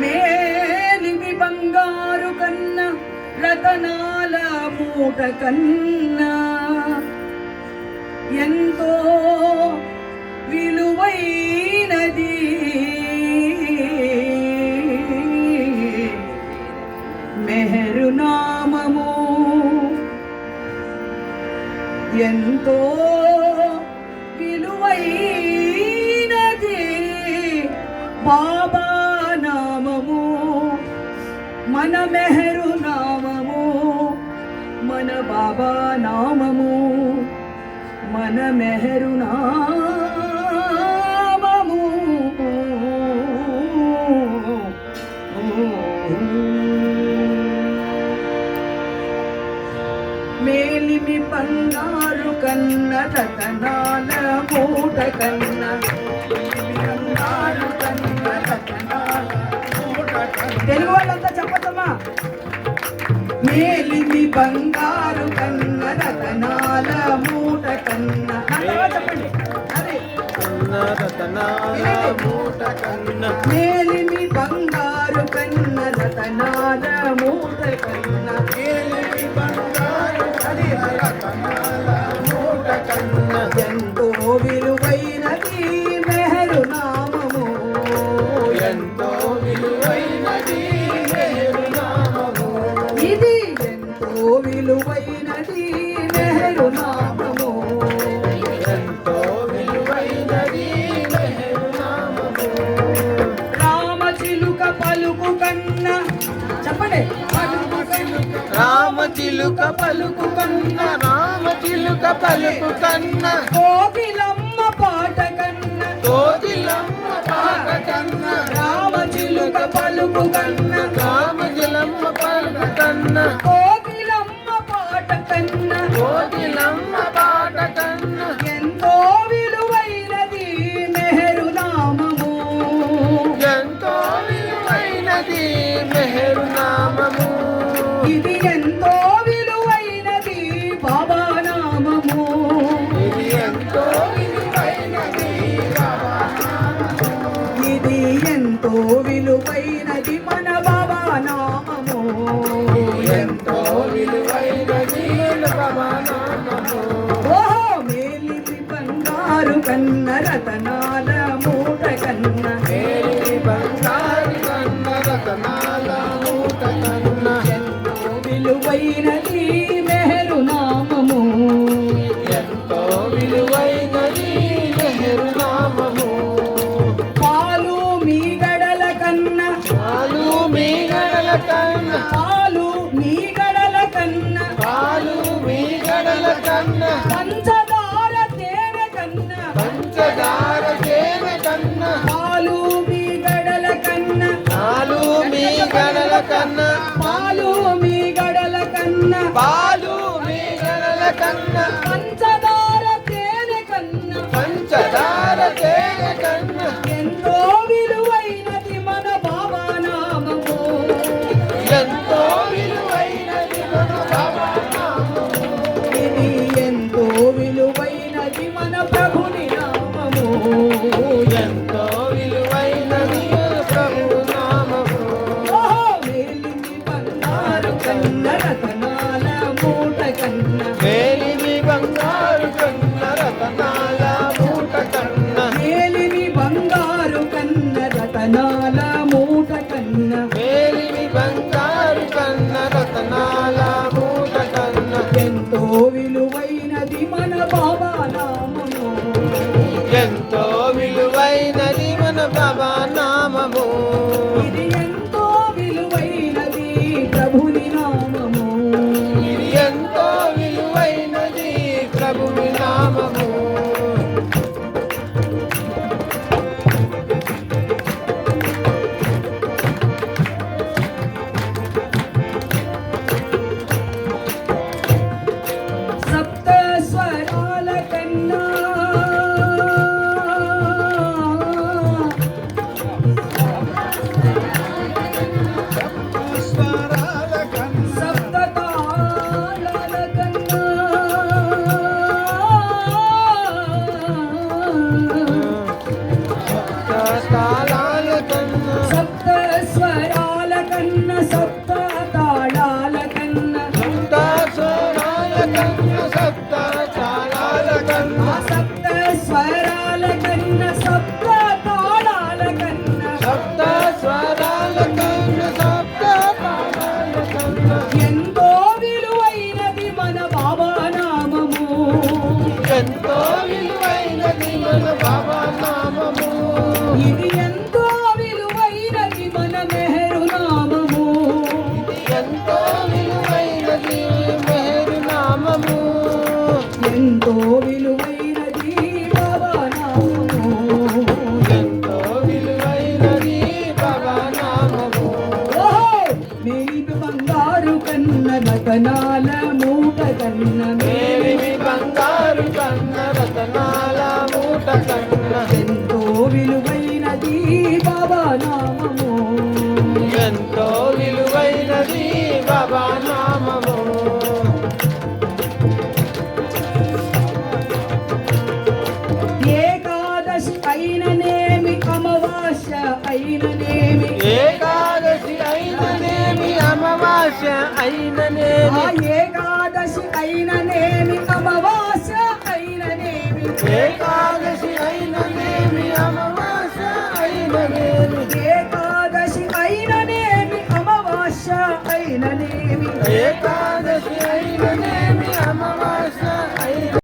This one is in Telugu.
మేలిమి బంగారు కన్న రతనాల మూట కన్నా. ఎంతో విలువైనది. మెహరునామము ఎంతో విలువైనది. బాబా మన మెహరు నామము మన బాబా నామము మన మెహరు నామము. మేలిమి పన్నారు కన్న రతనాల మూట కన్న మేలిమి బంగారు కన్న రతనాల తెలుగు వాళ్ళంతా చెప్పచ్చమ్మా మేలిమి బంగారు కన్న రతనాల మూట కన్న. నా తర్వాత చెప్పండి. మేలిమి బంగారు కన్న రతనాల మూట కన్న. చిలుక పలుకు కన్న రామ చిలుక పలుకు కన్న. కోకిలమ్మ పాట కన్న. కోకిలమ్మ పాట కన్న. రామ చిలుక పలుకు కన్న. రామ జలమ్మ పలుకు కన్న. కోకిలమ్మ పాట కన్న. కోకిలమ్మ ఓహో మేలిమి బంగారు కన్న రతనాల మూట కన్న. మేరీ బంగారు కన్న రతనాల మూట కన్న. ఎంతో విలువైనది మెహరు నామము. ఎంతో విలువైనది మెహరు నామము. పాలు మీ గడల కన్న. పాలు మీ గడల కన్న. పాలు పంచదార తేనె కన్న. పంచదార తేనె కన్న. పాలు మీ గడల కన్న. మీ గడల కన్న. మేలిమి బంగారు కన్న రతనాల మూట కన్న. మేలిమి బంగారు కన్న రతనాల మూట కన్న. మేలిమి బంగారు కన్న రతనాల మూట కన్న. ఎంతో విలువైనది మన బాబా నామము. ఎంతో విలువైనది మన బాబా నామము. ఇది ఎంతో విలువైనది ప్రభుని నామము. Thank. కన్న రతనాల మూట కన్న మేలిమి బంగారు కన్న రతనాల మూట కన్న. ఎంతో విలువైనది బాబా నామము ఎంతో విలువైనది బాబా నామము ఏకాదశి అయిననేమి అమావాస్య అయిననేమి అమావాస్య